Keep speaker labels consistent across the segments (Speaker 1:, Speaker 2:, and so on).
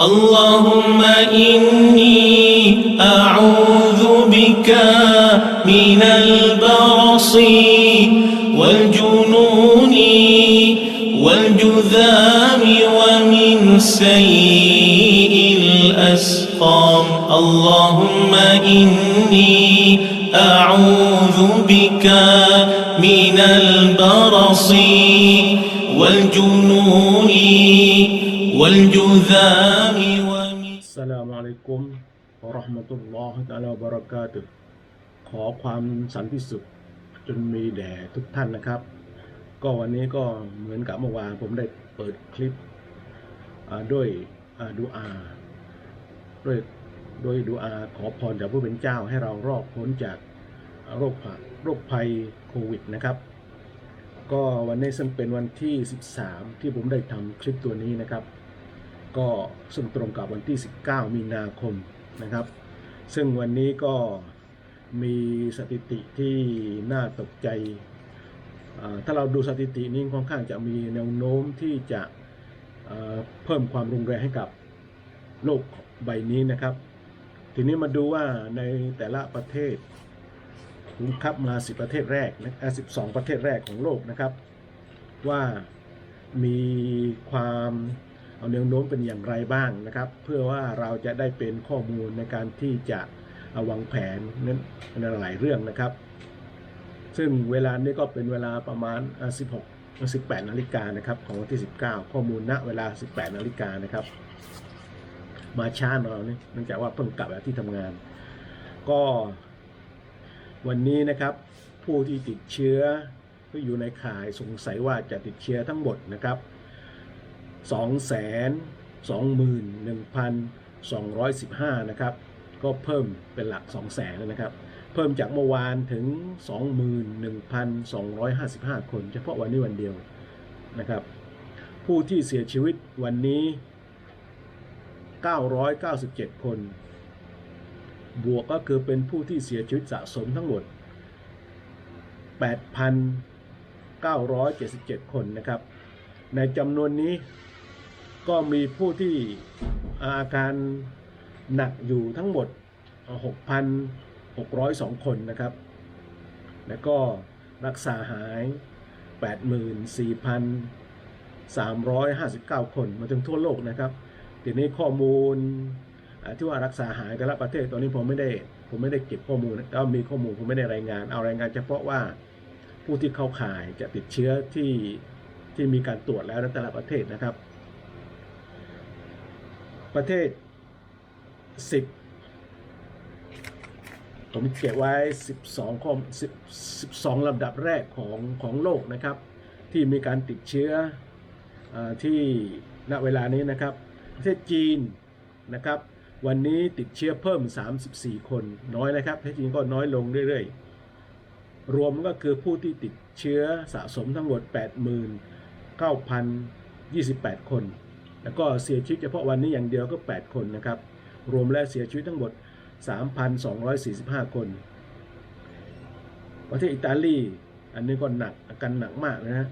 Speaker 1: اللهم إني أعوذ بك من البرص والجنون والجذام ومن سيء الأسقام. اللهم إني أعوذ بك من البرص والجنون والجذام ومن
Speaker 2: สลามอะลัยกุมวะเราะห์มะตุลลอฮ์ตะอาลาบะเราะกาตุฮ์ขอความสันติสุขจนมีแด่ทุกท่านนะครับ ก็วันนี้ก็เหมือนกับเมื่อวานผมได้เปิดคลิปอ่าด้วยอ่าดูอาด้วยด้วยดูอาขอพรจากผู้เป็นเจ้าให้เรารอดพ้นจากโรคภัยโรคภัยโควิดนะครับ ก็วันนี้ซึ่งเป็นวันที่ 13 ที่ผมได้ทำคลิปตัวนี้นะครับ ก็ซึ่งตรงกับวันที่ 19 มีนาคมนะครับ ซึ่งวันนี้ก็มีสถิติที่น่าตกใจ ถ้าเราดูสถิตินี้ค่อนข้างจะมีแนวโน้มที่จะเพิ่มความรุนแรงให้กับโลกใบนี้นะครับ ทีนี้มาดูว่าในแต่ละประเทศผมครับมา 10 ประเทศแรกนะ12 ประเทศแรกของโลกนะครับ ว่ามีความ เอาแนวโน้มเป็นอย่างไรบ้างนะครับ เพื่อว่าเราจะได้เป็นข้อมูลในการที่จะาวางแผนนั้นในหลายเรื่องนะครับ ซึ่งเวลานี้ก็เป็นเวลาประมาณ 16 18นาฬิกานะครับของวันที่ 19 ข้อมูลณเวลา 18นาฬิกานะครับ มาช้าหน่อยนี่เนื่องจากว่าเพิ่งกลับจากที่ทำงาน ก็วันนี้นะครับผู้ที่ติดเชื้อที่อยู่ในข่ายสงสัยว่าจะติดเชื้อทั้งหมดนะครับ 2 2 1 2 1 5 นะครับ ก็เพิ่มเป็นหลัก 2 0 0แสนแล้วนะครับ เพิ่มจากเมื่อวานถึง 21,255 คน เฉพาะวันนี้วันเดียวนะครับ ผู้ที่เสียชีวิตวันนี้ 997 คน บวกก็คือเป็นผู้ที่เสียชีวิตสะสมทั้งหมด 8,977 คนนะครับ ในจำนวนนี้ ก็มีผู้ที่อาการหนักอยู่ทั้งหมด 6,602 คนนะครับ แล้วก็รักษาหาย 84,359 คนมาถึงทั่วโลกนะครับ ทีนี้ข้อมูลที่ว่ารักษาหายแต่ละประเทศตอนนี้ผมไม่ได้ผมไม่ได้เก็บข้อมูลแต่ว่ามีข้อมูลผมไม่ได้รายงาน เอารายงานเฉพาะว่าผู้ที่เข้าข่ายจะติดเชื้อที่ที่มีการตรวจแล้วในแต่ละประเทศนะครับ ประเทศ 10 ผมเก็บไว้ 12ข้อ10 12ลำดับแรกของของโลกนะครับ ที่มีการติดเชื้ออที่ณเวลานี้นะครับ ประเทศจีนนะครับวันนี้ติดเชื้อเพิ่ม 34 คนน้อยนะครับประเทศจีนก็น้อยลงเรื่อยๆ รวมก็คือผู้ที่ติดเชื้อสะสมทั้งหมด 89,028 คน แล้วก็เสียชีวิตเฉพาะวันนี้อย่างเดียวก็ 8 คนนะครับ รวมและเสียชีวิตทั้งหมด 3,245 คน ประเทศอิตาลีอันนี้ก็หนักอาการหนักมากนะฮะ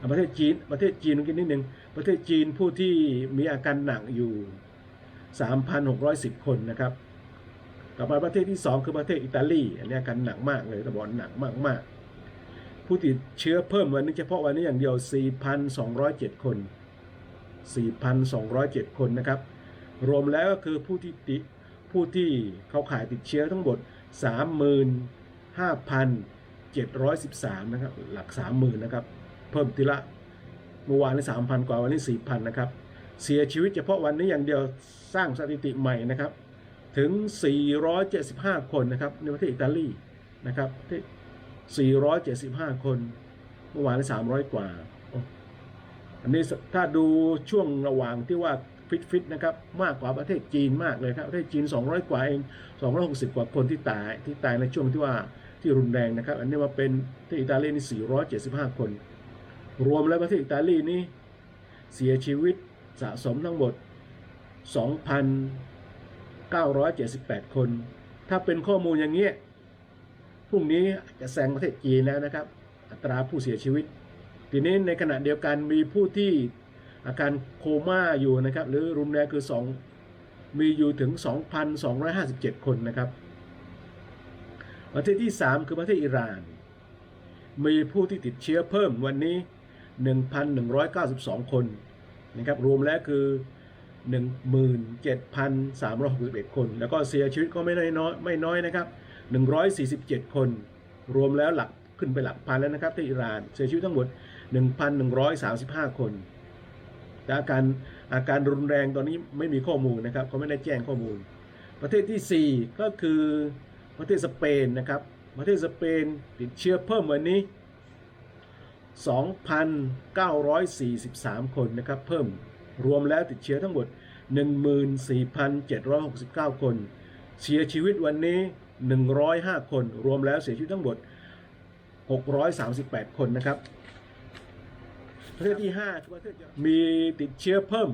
Speaker 2: อะประเทศจีนประเทศจีนกี้นิดนึงประเทศจีนผู้ที่มีอาการหนักอยู่ 3,610 คนนะครับต่อไปประเทศที่ 2 คือประเทศอิตาลีอันนี้อาการหนักมากเลยตะบอกหนักมากมากผู้ติดเชื้อเพิ่มวันนี้เฉพาะวันนี้อย่างเดียว 4,207 คน 4,207 คนนะครับ รวมแล้วก็คือผู้ที่ติผู้ที่เขาขายติดเชื้อทั้งหมด 35,713 นะครับ หลัก 30,000 นะครับ เพิ่มทีละเมื่อวานนี้3,000 กว่าวันนี้ 4,000 นะครับ เสียชีวิตเฉพาะวันนี้อย่างเดียวสร้างสถิติใหม่นะครับ ถึง 475 คนนะครับ ในประเทศอิตาลีนะครับที่475 คน เมื่อวานนี้300 กว่า อันนี้ถ้าดูช่วงระหว่างที่ว่าฟิตฟิตนะครับมากกว่าประเทศจีนมากเลยครับประเทศจีน 200 กว่าเอง260 กว่าคนที่ตายที่ตายในช่วงที่ว่าที่รุนแรงนะครับ อันนี้มาเป็นที่อิตาลีนี่475 คน รวมแล้วประเทศอิตาลีนี่เสียชีวิตสะสมทั้งหมด 2,978 คน ถ้าเป็นข้อมูลอย่างเงี้ยพรุ่งนี้จะแซงประเทศจีนแล้วนะครับ อัตราผู้เสียชีวิต ทีนี้ในขณะเดียวกันมีผู้ที่อาการโคม่าอยู่นะครับหรือรุนแรงคือ 2 มีอยู่ถึง 2,257 คนนะครับ ประเทศที่ 3 คือประเทศอิหร่าน มีผู้ที่ติดเชื้อเพิ่มวันนี้ 1,192 คนนะครับรวมแล้วคือ 17,361 คน แล้วก็เสียชีวิตก็ไม่น้อยไม่น้อยนะครับ 147 คน รวมแล้วหลักขึ้นไปหลักพันแล้วนะครับที่อิหร่านเสียชีวิตทั้งหมด 1,135 คน แต่อาการอาการรุนแรงตอนนี้ไม่มีข้อมูลนะครับเขาไม่ได้แจ้งข้อมูล ประเทศที่ 4 ก็คือประเทศสเปนนะครับ ประเทศสเปนติดเชื้อเพิ่มวันนี้ 2,943 คนนะครับ เพิ่มรวมแล้วติดเชื้อทั้งหมด 14,769 คน เสียชีวิตวันนี้ 105 คน รวมแล้วเสียชีวิตทั้งหมด 638 คนนะครับ ประเทศที่5คือประเทศมีติดเชื้อเพิ่ม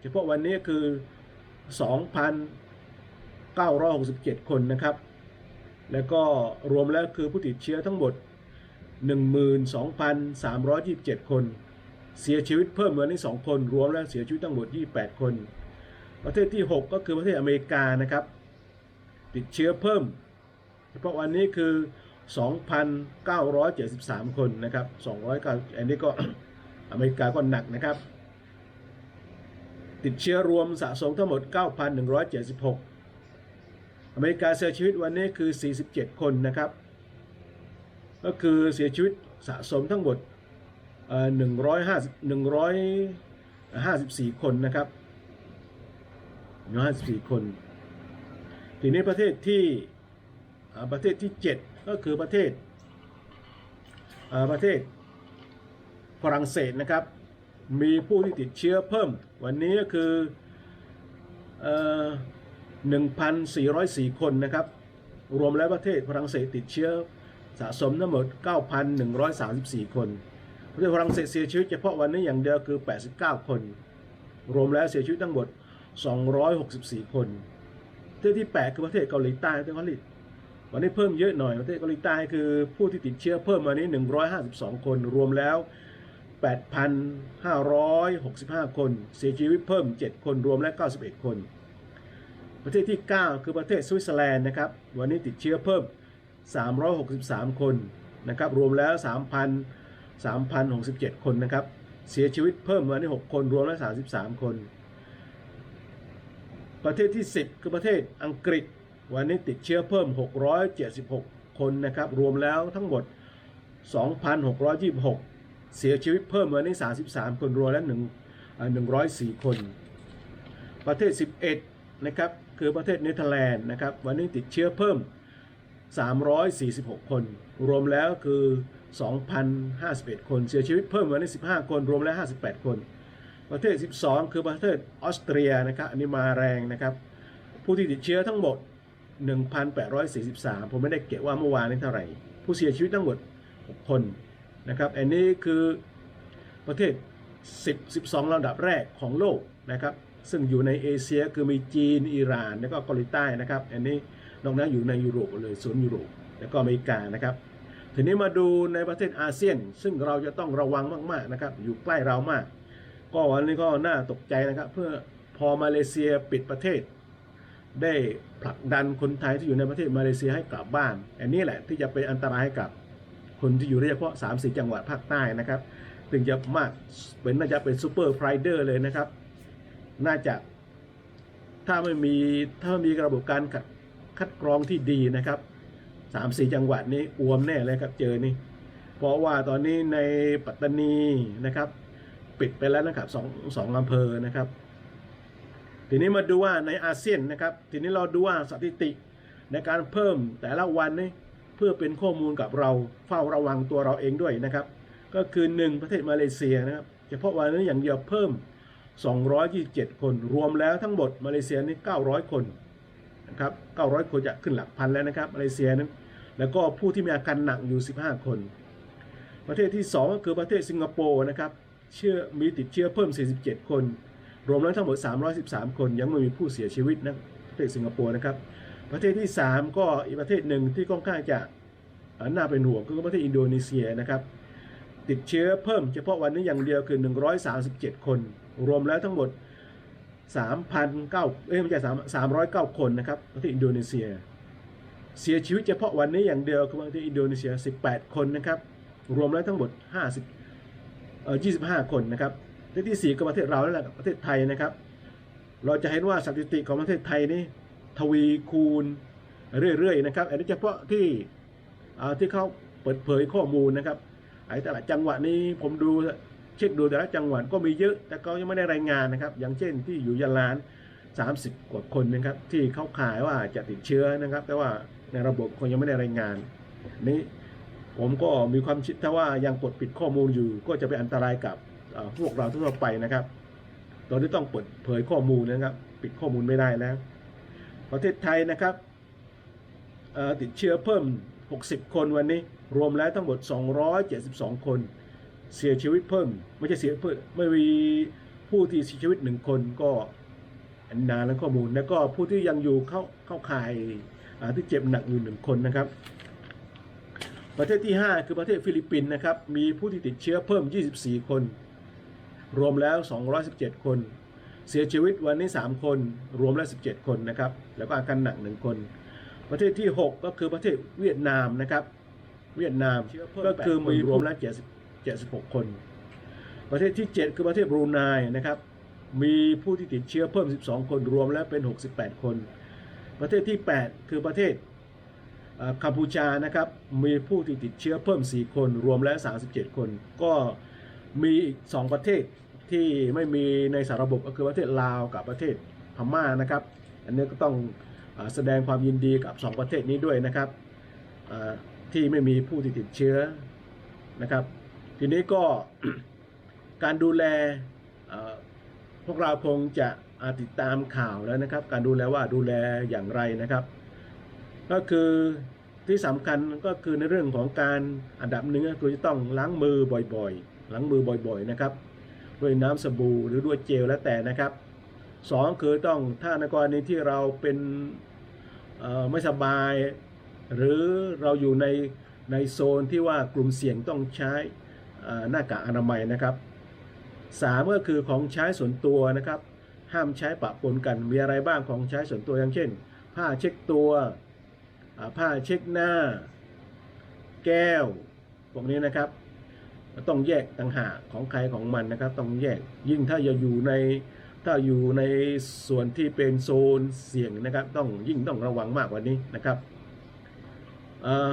Speaker 2: เฉพาะวันนี้คือ 2,967 คนนะครับ แล้วก็รวมแล้วคือผู้ติดเชื้อทั้งหมด 12,327 คน เสียชีวิตเพิ่มวันนี้2คน รวมแล้วเสียชีวิตทั้งหมด 28 คน ประเทศที่ 6 ก็คือประเทศอเมริกานะครับ ติดเชื้อเพิ่ม เฉพาะวันนี้คือ2,973 คนนะครับ 200อันนี้ก็ อเมริกาก็หนักนะครับ ติดเชื้อรวมสะสมทั้งหมด 9,176 อเมริกาเสียชีวิตวันนี้คือ 47 คนนะครับ ก็คือเสียชีวิตสะสมทั้งหมด150 154 คนนะครับ154 คน ทีนี้ประเทศที่ประเทศที่ 7 ก็คือประเทศประเทศ ฝรั่งเศสนะครับ มีผู้ที่ติดเชื้อเพิ่ม วันนี้ก็คือออ1,404 คนนะครับ รวมแล้วประเทศฝรั่งเศสติดเชื้อสะสมทั้งหมด 9,134 คน ประเทศฝรั่งเศสเสียชีวิตเฉพาะวันนี้อย่างเดียวคือ 89 คน รวมแล้วเสียชีวิตทั้งหมด 264 คนประเทศที่ 8 คือประเทศเกาหลีใต้ประเทศเกาหลีวันนี้เพิ่มเยอะหน่อยประเทศเกาหลีใต้คือผู้ที่ติดเชื้อเพิ่มวันนี้ 152 คน รวมแล้ว 8,565 คน เสียชีวิตเพิ่ม 7 คนรวมแล้ว91 คน ประเทศที่ 9 คือประเทศสวิตเซอร์แลนด์นะครับ วันนี้ติดเชื้อเพิ่ม 363 คนนะครับ รวมแล้ว 3,000 3,067 คนนะครับ เสียชีวิตเพิ่มวันนี้ 6 คนรวมแล้ว 33 คน ประเทศที่ 10 คือประเทศอังกฤษ วันนี้ติดเชื้อเพิ่ม 676 คนนะครับ รวมแล้วทั้งหมด 2,626 เสียชีวิตเพิ่มวันนี้33 คนรวมแล้ว1 104 คน ประเทศ 11 นะครับ คือประเทศเนเธอร์แลนด์นะครับ วันนี้ติดเชื้อเพิ่ม 346 คน รวมแล้วคือ 2,051 คน เสียชีวิตเพิ่มวันนี้15 คน รวมแล้ว 58 คน ประเทศ 12 คือประเทศออสเตรียนะครับ อันนี้มาแรงนะครับ ผู้ที่ติดเชื้อทั้งหมด 1,843 ผมไม่ได้เก็บว่าเมื่อวานนี้เท่าไหร่ ผู้เสียชีวิตทั้งหมด 6 คน นะครับอันนี้คือประเทศ 10 12ลำดับแรกของโลกนะครับซึ่งอยู่ในเอเชียคือมีจีนอิหร่าน แล้วก็เกาหลีใต้นะครับอันนี้นอกนั้นอยู่ในยุโรปเลยโซนยุโรปแล้วก็อเมริกานะครับทีนี้มาดูในประเทศอาเซียน ซึ่งเราจะต้องระวังมากๆนะครับอยู่ใกล้เรามาก ก็วันนี้ก็น่าตกใจนะครับเพื่อพอมาเลเซียปิดประเทศ ได้ผลักดันคนไทยที่อยู่ในประเทศมาเลเซียให้กลับบ้าน อันนี้แหละที่จะเป็นอันตรายให้กับ คนที่อยู่โดยเฉพาะ3 4จังหวัดภาคใต้นะครับถึงจะมากเป็นน่าจะเป็นซูเปอร์ไฟเดอร์เลยนะครับ น่าจะ ถ้าไม่มีถ้าม่มีระบบการคัดคัดกรองที่ดีนะครับสามสี่จังหวัดนี้อวมแน่เลยครับเจอนี่ เพราะว่าตอนนี้ในปัตตานีนะครับ ปิดไปแล้วนะครับสองสองอำเภอนะครับ ทีนี้มาดูว่าในอาเซียนนะครับ ทีนี้เราดูว่าสถิติในการเพิ่มแต่ละวันนี่ เพื่อเป็นข้อมูลกับเราเฝ้าระวังตัวเราเองด้วยนะครับ ก็คือ 1 ประเทศมาเลเซียนะครับเฉพาะวันนี้อย่างเดียวเพิ่ม 227 คน รวมแล้วทั้งหมดมาเลเซียนี่900 คนนะครับ900 คนจะขึ้นหลักพันแล้วนะครับมาเลเซียนั้นแล้วก็ผู้ที่มีอาการหนักอยู่ 15 คน ประเทศที่ 2 ก็คือประเทศสิงคโปร์นะครับเชื่อมีติดเชื้อเพิ่ม 47 คน รวมแล้วทั้งหมด 313 คนยังไม่มีผู้เสียชีวิตนะประเทศสิงคโปร์นะครับ ประเทศที่ 3 ก็อีกประเทศหนึ่งที่ค่อนข้างจะน่าเป็นห่วงก็คือประเทศอินโดนีเซียนะครับ ติดเชื้อเพิ่มเฉพาะวันนี้อย่างเดียวคือ 137 คน รวมแล้วทั้งหมด 3,009เอ้ยไม่ใช่309 คนนะครับประเที่อินโดนีเซีย เสียชีวิตเฉพาะวันนี้อย่างเดียวคือประเที่อินโดนีเซีย 18 คนนะครับรวมแล้วทั้งหมด 50เอ่อ25 คนนะครับที่ที่สี่ก็ประเทศเราแล้วแหละประเทศไทยนะครับ เราจะเห็นว่าสถิติของประเทศไทยนี่ ทวีคูณเรื่อยๆนะครับ อันนี้เฉพาะที่ที่เขาเปิดเผยข้อมูลนะครับ ไอ้แต่ละจังหวัดนี้ผมดูเช็คดูแต่ละจังหวัดก็มีเยอะ แต่ก็ยังไม่ได้รายงานนะครับ อย่างเช่นที่อยู่ยะลาน 30 กว่าคนนะครับ ที่เขาขายว่าจะติดเชื้อนะครับ แต่ว่าในระบบคงยังไม่ได้รายงาน นี้ผมก็มีความคิดถ้าว่ายังกดปิดข้อมูลอยู่ ก็จะเป็นอันตรายกับพวกเราทั่วไปนะครับ ตอนนี้ต้องเปิดเผยข้อมูลนะครับ ปิดข้อมูลไม่ได้แล้ว ประเทศไทยนะครับติดเชื้อเพิ่ม 60 คนวันนี้ รวมแล้วทั้งหมด 272 คน เสียชีวิตเพิ่ม ไม่ใช่เสียเพิ่มไม่มีผู้ที่เสียชีวิตหนึ่งคนก็อันนานแล้วข้อมูล แล้วก็ผู้ที่ยังอยู่เข้าเข้าข่ายที่เจ็บหนักอยู่หนึ่งคนนะครับ ประเทศที่ 5 คือประเทศฟิลิปปินส์นะครับ มีผู้ที่ติดเชื้อเพิ่ม 24 คน รวมแล้ว 217 คน เสียชีวิตวันนี้ 3 คนรวมแล้ว 17 คนนะครับ แล้วก็อาการหนัก 1 คน ประเทศที่ 6 ก็คือประเทศเวียดนามนะครับ เวียดนามก็คือมีรวมแล้ว70 76คน ประเทศที่ 7 คือประเทศบรูไนนะครับ มีผู้ที่ติดเชื้อเพิ่ม 12 คนรวมแล้วเป็น 68 คน ประเทศที่ 8 คือประเทศเอ่อกัมพูชานะครับมีผู้ที่ติดเชื้อเพิ่ม 4 คนรวมแล้ว 37 คน ก็มีอีก 2 ประเทศ ที่ไม่มีในสารระบบก็คือประเทศลาวกับประเทศพม่านะครับ อันนี้ก็ต้องอแสดงความยินดีกับ 2 ประเทศนี้ด้วยนะครับที่ไม่มีผู้ติดเชื้อนะครับ ทีนี้ก็การดูแลพวกเราคงจะติดตามข่าวแล้วนะครับ การดูแลว่าดูแลอย่างไรนะครับ ก็คือที่สำคัญก็คือในเรื่องของการอันดับหนึ่งก็คือจะต้องล้างมือบ่อยๆ ล้างมือบ่อยๆนะครับ ด้วยน้ำสบู่หรือด้วยเจลแล้วแต่นะครับสองคือต้องถ้าในกรณีที่เราเป็นไม่สบาย หรือเราอยู่ในในโซนที่ว่ากลุ่มเสี่ยงต้องใช้หน้ากากอนามัยนะครับสามก็คือของใช้ส่วนตัวนะครับ ห้ามใช้ปะปนกันมีอะไรบ้างของใช้ส่วนตัวอย่างเช่น ผ้าเช็ดตัวผ้าเช็ดหน้า แก้วพวกนี้นะครับ ต้องแยกต่างหากของใครของมันนะครับ ต้องแยกยิ่งถ้าอย่าอยู่ในถ้าอยู่ในส่วนที่เป็นโซนเสี่ยงนะครับ ต้องยิ่งต้องระวังมากกว่านี้นะครับอ่า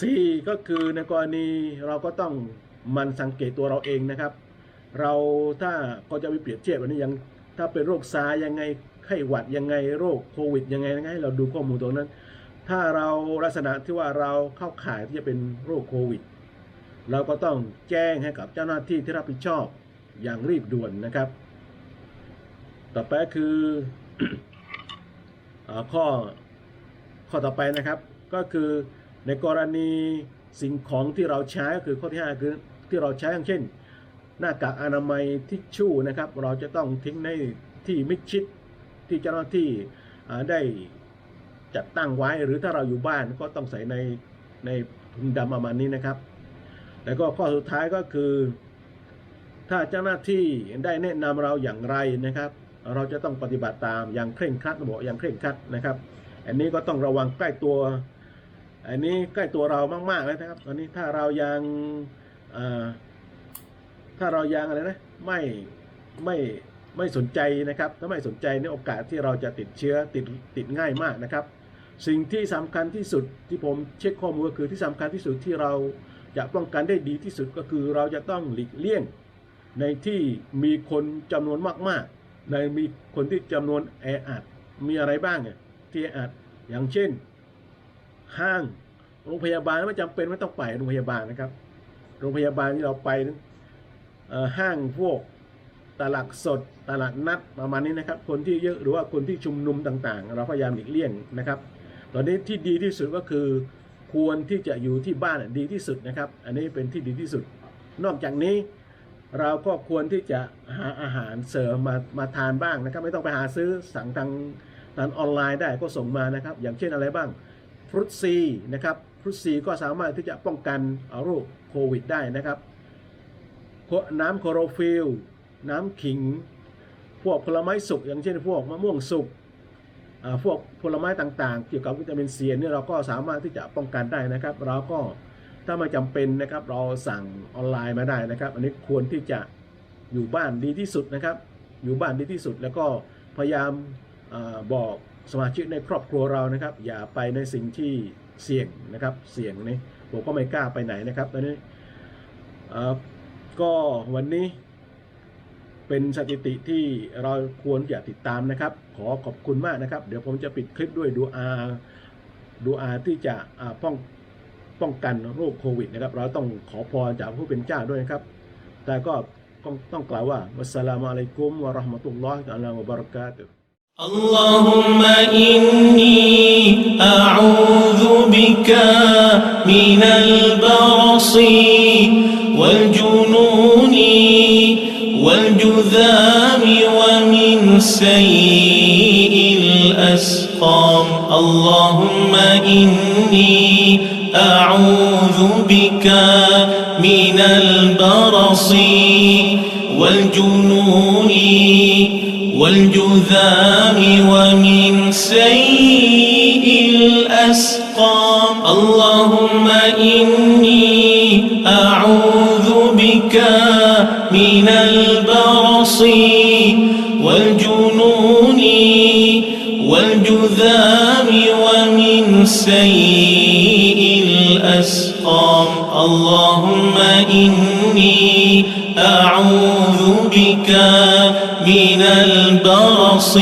Speaker 2: สี่ก็คือในกรณีเราก็ต้องมันสังเกตตัวเราเองนะครับ เราถ้าก็จะไปเปรียบเทียบวันนี้ยังถ้าเป็นโรคซายังไงไข้หวัดยังไงโรคโควิดยังไงยังไงให้เราดูข้อมูลตรงนั้น ถ้าเราลักษณะที่ว่าเราเข้าข่ายที่จะเป็นโรคโควิด เราก็ต้องแจ้งให้กับเจ้าหน้าที่ที่รับผิดชอบอย่างรีบด่วนนะครับ ต่อไปคืออข้อข้อต่อไปนะครับ ก็คือในกรณีสิ่งของที่เราใช้ก็คือข้อที่5คือที่เราใช้อย่างเช่น หน้ากากอนามัยทิชชู่นะครับ เราจะต้องทิ้งในที่มิดชิดที่เจ้าหน้าที่ได้จัดตั้งไว้หรือถ้าเราอยู่บ้านก็ต้องใส่ในในถุงดำประมาณนี้นะครับ แล้วก็ข้อสุดท้ายก็คือ ถ้าเจ้าหน้าที่ได้แนะนำเราอย่างไรนะครับ เราจะต้องปฏิบัติตามอย่างเคร่งครัดบอกอย่างเคร่งครัดนะครับ อันนี้ก็ต้องระวังใกล้ตัว อันนี้ใกล้ตัวเรามากๆแล้วนะครับ ตอนนี้ถ้าเรายังถ้าเรายังอะไรนะไม่ไม่ไม่สนใจนะครับ ถ้าไม่สนใจในโอกาสที่เราจะติดเชื้อติดติดง่ายมากนะครับ สิ่งที่สำคัญที่สุดที่ผมเช็คข้อมูลก็คือที่สำคัญที่สุดที่เรา จะป้องกันได้ดีที่สุดก็คือเราจะต้องหลีกเลี่ยง ในที่มีคนจำนวนมากๆ ในมีคนที่จำนวนแออัดมีอะไรบ้างเนี่ยที่แออัดอย่างเช่น ห้างโรงพยาบาลไม่จำเป็นไม่ต้องไปโรงพยาบาลนะครับ โรงพยาบาลที่เราไปนั้นห้างพวกตลาดสดตลาดนัดประมาณนี้นะครับ คนที่เยอะหรือว่าคนที่ชุมนุมต่างๆ เราพยายามหลีกเลี่ยงนะครับ ตอนนี้ที่ดีที่สุดก็คือ ควรที่จะอยู่ที่บ้านดีที่สุดนะครับ อันนี้เป็นที่ดีที่สุด นอกจากนี้เราก็ควรที่จะหาอาหารเสริมมามาทานบ้างนะครับ ไม่ต้องไปหาซื้อสั่งทางทางออนไลน์ได้ก็ส่งมานะครับ อย่างเช่นอะไรบ้างฟรุตซีนะครับฟรุตซีก็สามารถที่จะป้องกันโรคโควิดได้นะครับน้ำโคลอโรฟิลน้ำขิง พวกผลไม้สุกอย่างเช่นพวกมะม่วงสุก พวกผลไม้ต่างๆ เกี่ยวกับวิตามินซีเนี่ยเราก็สามารถที่จะป้องกันได้นะครับ เราก็ถ้าไม่จำเป็นนะครับ เราสั่งออนไลน์มาได้นะครับ อันนี้ควรที่จะอยู่บ้านดีที่สุดนะครับ อยู่บ้านดีที่สุด แล้วก็พยายามอบอกสมาชิกในครอบครัวเรานะครับ อย่าไปในสิ่งที่เสี่ยงนะครับ เสี่ยงนี่ผมก็ไม่กล้าไปไหนนะครับตอนนี้ก็วันนี้ เป็นสถิติที่เราควรจะติดตามนะครับ ขอขอบคุณมากนะครับ เดี๋ยวผมจะปิดคลิปด้วยดูอาดูอาที่จะอ่าป้องป้องกันโรคโควิดนะครับ เราต้องขอพรจากผู้เป็นเจ้าด้วยนะครับ แต่ก็ต้องต้องกล่าวว่าวัสสลามุอะลัยกุมวะเราะห์มะตุลลอฮิตะอาลาวะบะเราะกาตุฮ์
Speaker 1: اللهم إني أعوذ بك من البرص والجنون سيء الأسقام. اللهم إني أعوذ بك من البرص والجنون والجذام ومن سيء الأسقام. اللهم إني أعوذ بك من البرص سيء الأسقام. اللهم إني أعوذ بك من البرص.